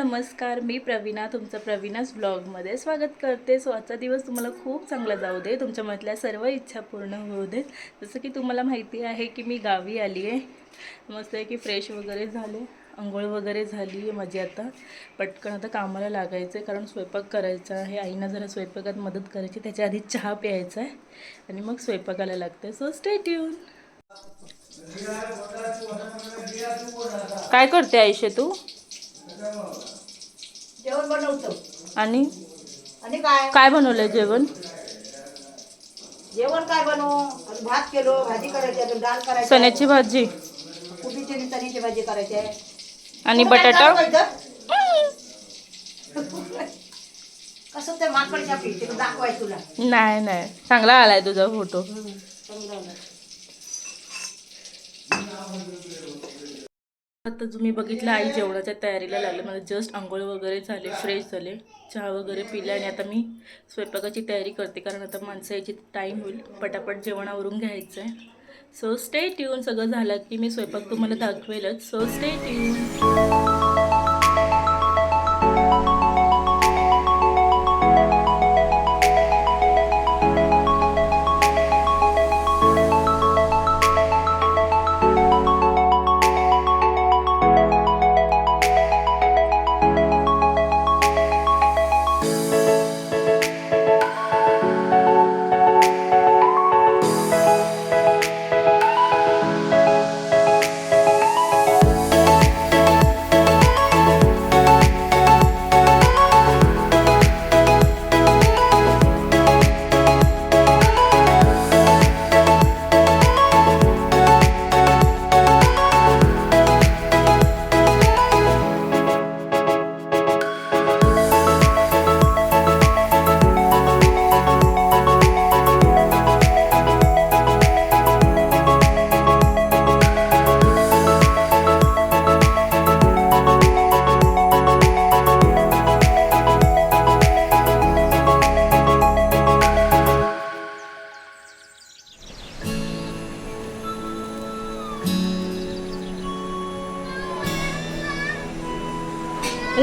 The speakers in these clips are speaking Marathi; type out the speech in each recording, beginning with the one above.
नमस्कार मी प्रवीणा तुमचं प्रवीणाच ब्लॉगमध्ये स्वागत करते. सो आजचा दिवस तुम्हाला खूप चांगला जाऊ दे. तुमच्या मधल्या सर्व इच्छा पूर्ण होऊ देत. जसं की तुम्हाला माहिती आहे की मी गावी आली आहे. मस्त आहे की फ्रेश वगैरे झाले. आंघोळ वगैरे झाली आहे माझी आता. पटकन आता कामाला लागायचं आहे कारण स्वयंपाक करायचा आहे. आईना जरा स्वयंपाकात मदत करायची त्याच्या आधी चहा प्यायचा आहे. आणि मग स्वयंपाकाला लागते. सो स्टे ट्यून काय करते आयुष्य तू? जेवण बनवतो. आणि? आणि काय? काय बनवलंय जेवण? जेवण काय बनवू? भात केलो भाजी करायची डाळ करायची. चण्याची भाजी. आणि चण्याची भाजी करायची आहे. आणि काय बटाटा? चालू आहे इथं? कसं ते माकडच्या पीठ ते दाखवाय तुला? नाही नाही. चांगला आलाय तुझा फोटो. चांगलं आलं. आता तुम्ही बघितलं आई जेवणाच्या तयारीला लागले. मला जस्ट आंघोळ वगैरे झाले फ्रेश झाले. चहा वगैरे पिला आणि आता मी स्वयंपाकाची तयारी करते. कारण आता माणसं यायची टाईम होईल. पटापट जेवणावरून घ्यायचं आहे सो स्टे ट्यून सगळं झालं की मी स्वयंपाक तुम्हाला दाखवेलच. सो स्टे ट्यून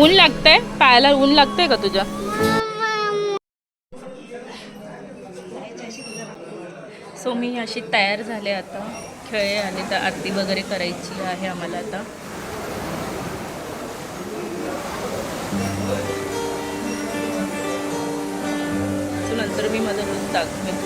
ऊन लागतंय? पायाला ऊन लागतंय का तुझ्या? सो मी अशी तयार झाले आता. खेळे आले तर आरती वगैरे करायची आहे आम्हाला आता. सो नंतर मी माझं रूम दाखवेन.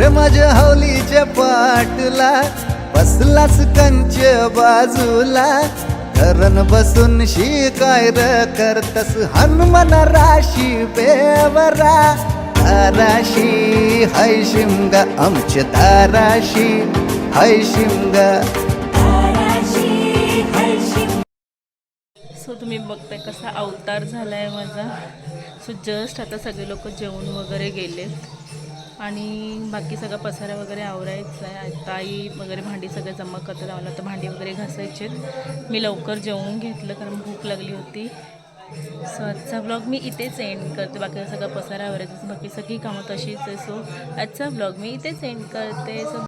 अरे माझ्या हवलीच्या पाटला बसलास कंच बाजूला. धरण बसून शिकाय र करतस हनुमान राशी बेवरा. धाराशी हाय शिमगा आमच्या धाराशी हाय शिमगा. हर्षी सो तुम्ही बघताय कसा अवतार झाला आहे माझा. सो जस्ट आता सगळे लोक जेवण वगैरे गेलेत. आणि बाकी सगळा पसारा वगैरे आवरायचं आहे. ताई वगैरे भांडी सगळं जमा करता लावलं तर भांडी वगैरे घासायचे मी लवकर जेवून घेतलं कारण भूक लागली होती. सो आजचा ब्लॉग मी इथेच एंड करते. बाकी सगळं पसारा आवरायचं. बाकी सगळी कामं तशीच आहे. सो आजचा ब्लॉग मी इथेच एंड करते. सो